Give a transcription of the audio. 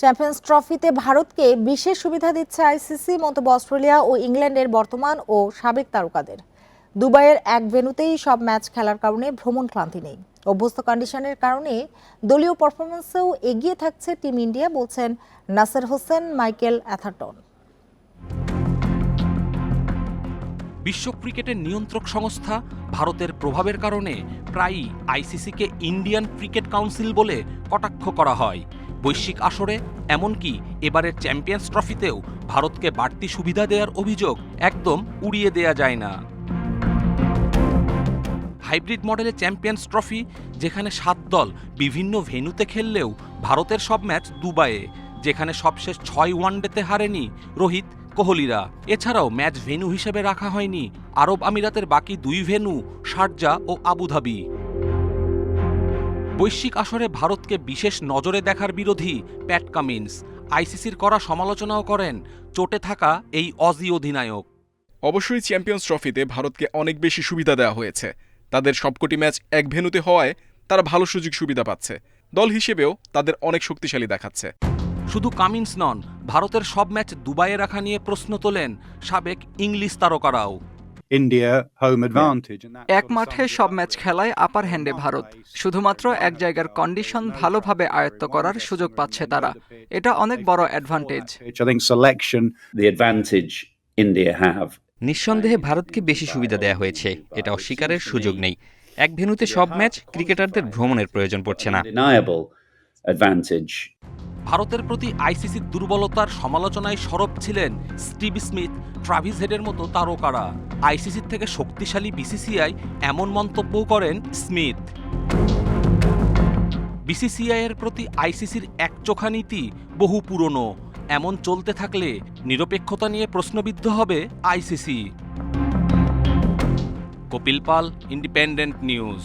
Champions ট্রফিতে ভারতকে বিশেষ সুবিধা দিচ্ছে আইসিসি মন্তব্য অস্ট্রেলিয়া ও ইংল্যান্ডের বর্তমান ও সাবেক তারকাদের। দুবাইয়ের এক ভেন্যুতেই সব ম্যাচ খেলার কারণে ভ্রমণ ক্লান্তি নেই। অভ্যস্ত কন্ডিশনের কারণে দলীয় পারফরমেন্সেও এগিয়ে থাকছে টিম ইন্ডিয়া, বলছেন নাসের হোসেন, মাইকেল অ্যাথারটন। বিশ্ব ক্রিকেটের নিয়ন্ত্রক সংস্থা ভারতের প্রভাবের কারণে প্রায়ই আইসিসিকে ইন্ডিয়ান ক্রিকেট কাউন্সিল বলে কটাক্ষ করা হয়। বৈশ্বিক আসরে, এমনকি এবারের চ্যাম্পিয়ন্স ট্রফিতেও ভারতকে বাড়তি সুবিধা দেওয়ার অভিযোগ একদম উড়িয়ে দেয়া যায় না। হাইব্রিড মডেলে চ্যাম্পিয়ন্স ট্রফি, যেখানে সাত দল বিভিন্ন ভেন্যুতে খেললেও ভারতের সব ম্যাচ দুবাইয়ে, যেখানে সবশেষ ছয় ওয়ানডেতে হারেনি রোহিত কোহলিরা। এছাড়াও ম্যাচ ভেন্যু হিসেবে রাখা হয়নি আরব আমিরাতের বাকি দুই ভেন্যু, শারজা ও আবুধাবি। বৈশ্বিক আসরে ভারতকে বিশেষ নজরে দেখার বিরোধী প্যাট কামিন্স। আইসিসির করা সমালোচনাও করেন চোটে থাকা এই অজি অধিনায়ক। অবশ্যই চ্যাম্পিয়ন্স ট্রফিতে ভারতকে অনেক বেশি সুবিধা দেওয়া হয়েছে। তাদের সবকটি ম্যাচ এক ভেন্যুতে হওয়ায় তারা ভালো সুযোগ সুবিধা পাচ্ছে। দল হিসেবেও তাদের অনেক শক্তিশালী দেখাচ্ছে। শুধু কামিন্স নন ভারতের সব ম্যাচ দুবাইয়ে রাখা নিয়ে প্রশ্ন তোলেন সাবেক ইংলিশ তারকারাও। Advantage. and that's এক মাঠে সব ম্যাচ খেলায় আপার হ্যান্ডে ভারত। শুধুমাত্র এক জায়গার কন্ডিশন ভালোভাবে আয়ত্ত করার সুযোগ পাচ্ছে তারা। এটা অনেক বড় advantage selection the advantage India have. নিঃসন্দেহে ভারতকে বেশি সুবিধা দেওয়া হয়েছে। এটা অস্বীকারের সুযোগ নেই। এক ভেন্যুতে সব ম্যাচ ক্রিকেটারদের ভ্রমণের প্রয়োজন পড়ছে না. ভারতের প্রতি আইসিসির দুর্বলতার সমালোচনায় সরব ছিলেন স্টিভ স্মিথ ট্রাভিস হেডের মতো তারকারা। আইসিসির থেকে শক্তিশালী বিসিসিআই এমন মন্তব্য করেন স্মিথ। বিসিসিআই এর প্রতি আইসিসির একচোখা নীতি বহু পুরনো। এমন চলতে থাকলে নিরপেক্ষতা নিয়ে প্রশ্নবিদ্ধ হবে ICC. Kapil Pal independent news